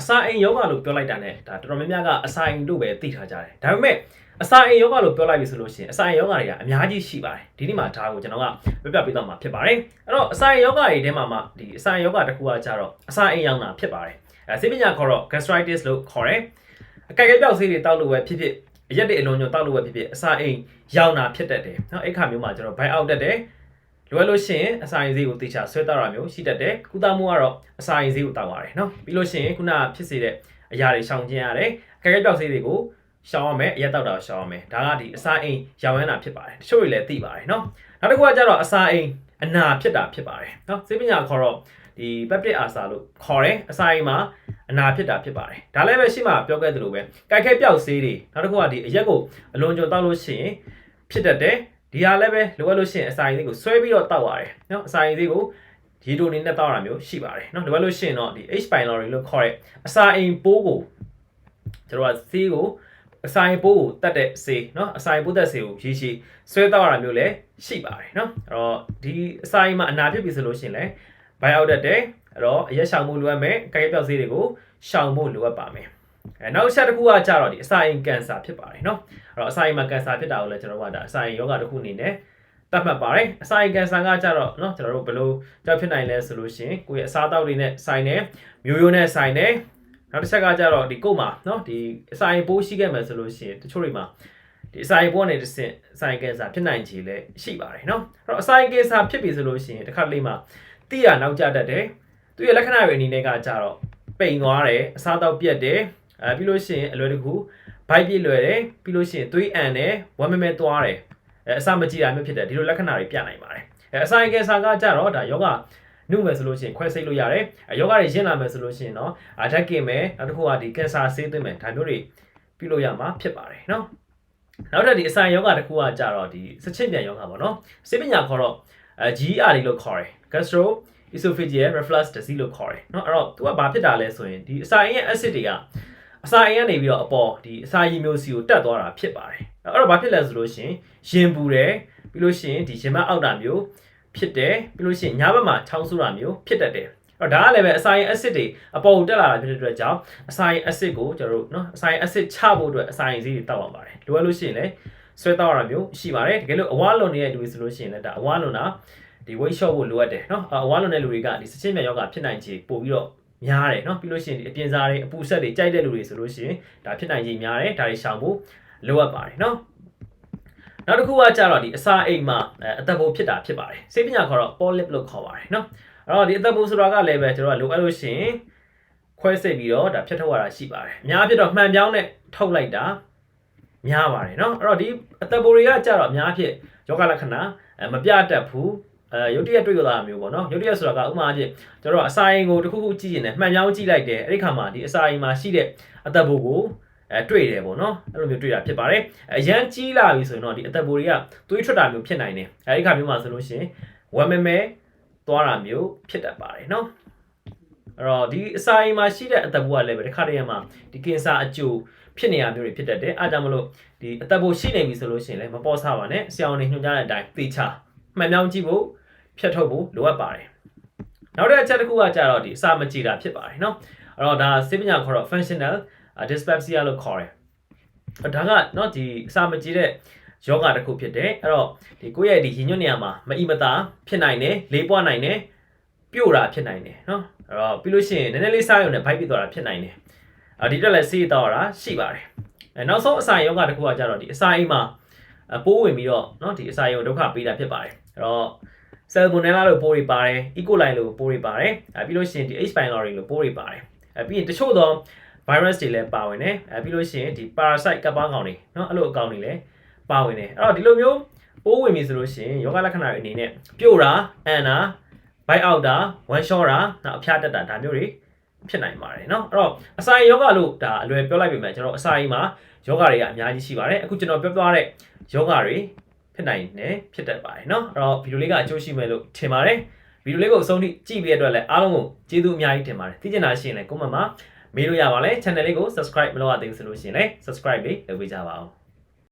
အစာအိမ်ယောဂလို့ပြောလိုက်တာ ਨੇ ဒါတော်တော်များများကအစာအိမ်လို့ပဲသိထားကြတယ်ဒါပေမဲ့အစာအိမ်ယောဂလို့ပြောလိုက်ပြီဆိုလို့ရှိရင်အစာအိမ်ယောဂတွေကအများကြီးရှိပါတယ်ဒီနေ့မှာဒါကိုကျွန်တော်ကပြပြပေးတော့မှာဖြစ်ပါတယ်အဲ့တော့အစာအိမ်ယောဂတွေထဲမှာမှဒီအစာအိမ်ယောဂတစ်ခုကကြတော့အစာအိမ်ရောက်တာဖြစ်ပါတယ်အဲဆေးပညာခေါ်တော့ gastritis လို့ခေါ်တယ်အကက်အခဲပြောက်ဆေးတွေတောက်လို့ပဲဖြစ်ဖြစ်အရက်တွေအလုံးညွန်တောက်လို့ပဲဖြစ်ဖြစ်အစာအိမ်ရောက်တာဖြစ်တတ်တယ်နော်အဲ့ခါမျိုးမှာကျွန်တော်ဘိုင်အောက်တက်တယ် လွယ်လို့ရှိရင်အစာရင်ဈေးကိုတေချာဆွဲတောက်ရမျိုးရှိတတ်တယ်ကုသမှုကတော့အစာရင်ဈေးကိုတောက်ရတယ်နော်ပြီးလို့ရှိရင်ခုနဖြစ်စေတဲ့အရာတွေရှောင်ကျဉ်ရတယ်အကက်အခဲပြောက်ဆေးတွေကိုရှောင်ရမယ်အရက်တောက်တာရှောင်ရမယ်ဒါကဒီအစာအိမ်ရောင်ရမ်းတာဖြစ်ပါတယ်တချို့တွေလည်းသိပါတယ်နော်နောက်တစ်ခုကကျတော့အစာအိမ်အနာဖြစ်တာဖြစ်ပါတယ်နော်စေပညာခေါ်တော့ဒီ peptic ulcer လို့ခေါ်တယ်အစာအိမ်မှာအနာဖြစ်တာဖြစ်ပါတယ်ဒါလည်းပဲရှိမှပြောခဲ့သလိုပဲကြိုက်ခဲပြောက်ဆေးတွေနောက်တစ်ခုကဒီအရက်ကိုအလွန်ကြုံတောက်လို့ရှိရင်ဖြစ်တတ်တယ် ဒီဟာလည်းပဲလိုအပ်လို့ရှိရင်အစာအိမ်လေးကိုဆွဲပြီးတော့တောက်ရတယ်နော်အစာအိမ်လေးကိုရေတိုနေနဲ့တောက်ရမျိုးရှိပါတယ်နော်လိုအပ်လို့ရှိရင်တော့ဒီ H pylori လို့ခေါ်တဲ့အစာအိမ်ပိုးကိုကျွန်တော်ကဆေးကိုအစာအိမ်ပိုးကိုတတ်တဲ့ဆေးနော်အစာအိမ်ပိုးတက်ဆေးကိုရေရှည်ဆွဲတောက်ရတာမျိုးလည်းရှိပါတယ်နော်အဲ့တော့ဒီအစာအိမ်မှာအနာဖြစ်ပြီဆိုလို့ရှိရင်လည်းဘိုင်အောက်တက်တယ်အဲ့တော့အရက်ရှောင်မှုလိုအပ်မယ်ကြိုက်ပြောက်ဆေးတွေကိုရှောင်ဖို့လိုအပ်ပါမယ် အဲနောက်ဆက်တစ်ခုကကြတော့ဒီအစာအိမ်ကန်ဆာဖြစ်ပါတယ်နော်အဲ့တော့အစာအိမ်မှာကန်ဆာဖြစ်တာကိုလည်းကျွန်တော်တို့ကဒါအစာအိမ်ယောဂတစ်ခုအနေနဲ့တတ်မှတ်ပါတယ်အစာအိမ်ကန်ဆာကကြတော့เนาะကျွန်တော်တို့ဘယ်လိုကြောက်ဖြစ်နိုင်လဲဆိုလို့ရှိရင်ကိုယ့်ရဲ့အစာအသောက်တွေနဲ့ဆိုင်တယ်မျိုးရိုးနဲ့ဆိုင်တယ်နောက်တစ်ချက်ကကြတော့ဒီကို့မှာเนาะဒီအစာအိမ်ပိုးရှိခဲ့မယ်ဆိုလို့ရှိရင်တချို့တွေမှာဒီအစာအိမ်ပိုးနဲ့တစ်ဆင့်အစာအိမ်ကန်ဆာဖြစ်နိုင်ခြေလည်းရှိပါတယ်เนาะအဲ့တော့အစာအိမ်ကန်ဆာဖြစ်ပြီဆိုလို့ရှိရင်တစ်ခါတလေမှာတိရနောက်ကျတတ်တယ်သူရဲ့လက္ခဏာတွေအနေနဲ့ကကြတော့ပိန်သွားတယ်အစာတော့ပြက်တယ် အဲပြီးလို့ရှိရင်အလွယ်တကူဘိုက်ပြည့်လွယ်တယ်ပြီးလို့ရှိရင်သွေးအန်တယ်ဝမ်းမမဲသွားတယ်အဲအစာမကြည့်တာမျိုးဖြစ်တယ်ဒီလိုလက္ခဏာတွေပြနိုင်ပါတယ်အဲအစာကင်ဆာကကြတော့ဒါယောဂနှုတ်မယ်ဆိုလို့ရှိရင်ခွဲစိတ်လို့ရတယ်အဲယောဂတွေရင့်လာမယ်ဆိုလို့ရှိရင်တော့အဓာတ်ကင်မယ်နောက်တစ်ခုကဒီကင်ဆာဆေးသွင်းမယ်ဒါမျိုးတွေပြုလို့ရမှာဖြစ်ပါတယ်နော်နောက်ထပ်ဒီအစာယောဂတစ်ခုကကြတော့ဒီစချစ်ပြန်ယောဂပေါ့နော်စေပညာခေါ်တော့အဲ GER လို့ခေါ်တယ် gastro esophageal reflux disease လို့ခေါ်တယ်เนาะအဲ့တော့သူကဘာဖြစ်တာလဲဆိုရင်ဒီအစာအိမ်ရဲ့ acid တွေက အစာအိမ်ကနေပြီးတော့အပေါ်ဒီအစာရည်မျိုးစီကိုတက်သွားတာဖြစ်ပါတယ်အဲ့တော့ဘာဖြစ်လဲဆိုလို့ရှင်ရင်ပူတယ်ပြီးလို့ရှင်ဒီရင်မအောက်တာမျိုးဖြစ်တယ်ပြီးလို့ရှင်ညဘက်မှာချောင်းဆူတာမျိုးဖြစ်တတ်တယ်အဲ့တော့ဒါကလည်းပဲအစာရင် acid တွေအပေါ်ကိုတက်လာတာဖြစ်တဲ့အတွက်ကြောင့်အစာရင် acid ကိုကျွန်တော်တို့နော်အစာရင် acid ချဖို့အတွက်အစာရင်ဈေးတွေတောက်အောင်ပါတယ်လိုအပ်လို့ရှိရင်လည်းဆွဲတောက်ရတာမျိုးရှိပါတယ်တကယ်လို့အဝါလွန်နေတဲ့လူတွေဆိုလို့ရှိရင်လည်းဒါအဝါလွန်တာဒီ weight shot ကိုလိုအပ်တယ်နော်အဝါလွန်တဲ့လူတွေကဒီစချင်းမြန်ယောဂဖြစ်နိုင်ခြေပို့ပြီးတော့ များတယ်เนาะပြီးလို့ရှိရင်ဒီအပြင်စားတွေအပူဆက်တွေကြိုက်တဲ့လူတွေဆိုလို့ရှိရင်ဒါဖြစ်နိုင်ခြေများတယ်ဒါတွေရှောင်ဖို့လိုအပ်ပါတယ်เนาะနောက်တစ်ခုကကြတော့ဒီအစာအိမ်မှာအသက်ဘိုးဖြစ်တာဖြစ်ပါတယ်စေပညာခေါ်တော့ polyp လို့ခေါ်ပါတယ်เนาะအဲ့တော့ဒီအသက်ဘိုးဆိုတာကလည်းပဲကျွန်တော်ကလိုအပ်လို့ရှိရင်ခွဲစိတ်ပြီးတော့ဒါဖြတ်ထုတ်ရတာရှိပါတယ်အများဖြစ်တော့မှန်ပြောင်းနဲ့ထုတ်လိုက်တာများပါတယ်เนาะအဲ့တော့ဒီအသက်ဘိုးတွေကကြတော့အများဖြစ်ယောဂလက္ခဏာမပြတတ်ဘူး အဲရုတ်တရက်တွေ့ရတာမျိုးပေါ့နော်ရုတ်တရက်ဆိုတာကဥပမာအဖြစ်ကျွန်တော်အစာရင်ကိုတစ်ခုခုကြည့်ရင်လည်းမှန်ပြောင်းကြည့်လိုက်တယ်အဲ့ဒီခါမှာဒီအစာရင်မှာရှိတဲ့အသက်ဘိုးကိုအဲတွေ့တယ်ပေါ့နော်အဲ့လိုမျိုးတွေ့တာဖြစ်ပါတယ်အရန်ကြီးလာပြီဆိုရင်တော့ဒီအသက်ဘိုးတွေကသွေးထွက်တာမျိုးဖြစ်နိုင်တယ်အဲဒီခါမျိုးမှာဆိုလို့ရှိရင်ဝမ်းမဲမဲသွားတာမျိုးဖြစ်တတ်ပါတယ်နော်အဲ့တော့ဒီအစာရင်မှာရှိတဲ့အသက်ဘိုးကလည်းပဲတစ်ခါတည်းမှာဒီကင်ဆာအကျိုးဖြစ်နေရမျိုးတွေဖြစ်တတ်တယ်အားကြောင့်မလို့ဒီအသက်ဘိုးရှိနေပြီဆိုလို့ရှိရင်လည်းမပေါ်ဆပါနဲ့ဆရာဝန်တွေညွှန်ကြားတဲ့အတိုင်းသေချာမှန်ပြောင်းကြည့်ဖို့ ဖြတ်ထုတ်ဖို့လိုအပ်ပါတယ်နောက်တဲ့အချက်တစ်ခုကကြတော့ဒီအစာမကြည်တာဖြစ်ပါတယ်เนาะအဲ့တော့ဒါစေပညာခေါ်တော့ functional dyspepsia လို့ခေါ်တယ်ဒါကเนาะဒီအစာမကြည်တဲ့ယောဂတစ်ခုဖြစ်တယ်အဲ့တော့ဒီကိုယ့်ရဲ့ဒီရင်ညွတ်နေရာမှာမအီမသာဖြစ်နိုင်တယ်လေးပွားနိုင်တယ်ပြို့တာဖြစ်နိုင်တယ်เนาะအဲ့တော့ပြီးလို့ရှိရင်နည်းနည်းလေးစားရုံနဲ့ဘိုက်ပြသွားတာဖြစ်နိုင်တယ်အဒီတက်လည်းစေးတော့တာရှိပါတယ်အဲနောက်ဆုံးအစာယောဂတစ်ခုကကြတော့ဒီအစာအိမ်မှာပိုးဝင်ပြီးတော့เนาะဒီအစာရုံဒုက္ခပေးတာဖြစ်ပါတယ်အဲ့တော့ salmonella လို့ပိုးတွေပါတယ် E. coli လို့ပိုးတွေပါတယ်အဲပြီးလို့ရှိရင်ဒီ H. pylori လို့ပိုးတွေပါတယ်အဲပြီးရင်တချို့သော virus တွေလည်းပါဝင်တယ်အဲပြီးလို့ရှိရင်ဒီ parasite ကပ်ပါကောင်တွေเนาะအဲ့လိုအကောင်တွေလည်းပါဝင်တယ်အဲ့တော့ဒီလိုမျိုးပိုးဝင်ပြီဆိုလို့ရှိရင်ယောဂလက္ခဏာတွေအနေနဲ့ပြို့တာအန်တာဘိုက်အောက်တာဝမ်းလျှောတာနောက်အဖျားတက်တာဒါမျိုးတွေဖြစ်နိုင်ပါတယ်เนาะအဲ့တော့အစာယောဂလို့ဒါအလွယ်ပြောလိုက်ပေမဲ့ကျွန်တော်အစာအိမ်မှာယောဂတွေကအများကြီးရှိပါတယ်အခုကျွန်တော်ပြောပြတဲ့ယောဂတွေ ဖြစ်နိုင်တယ်ဖြစ်တတ်ပါတယ်เนาะအဲ့တော့ဗီဒီယိုလေးကအကျိုးရှိမယ်လို့ထင်ပါတယ်ဗီဒီယိုလေးကိုအဆုံးထိကြည့်ပြီးတဲ့အတွက်လည်းအားလုံးကိုကျေးဇူးအများကြီးတင်ပါတယ်သိချင်တာရှိရင်လည်း comment မှာမေးလို့ရပါလဲ channel လေးကို subscribe မလုပ်ရသေးဘူးဆိုလို့ရှိရင်လည်း subscribe လေးလုပ်ပေးကြပါဦး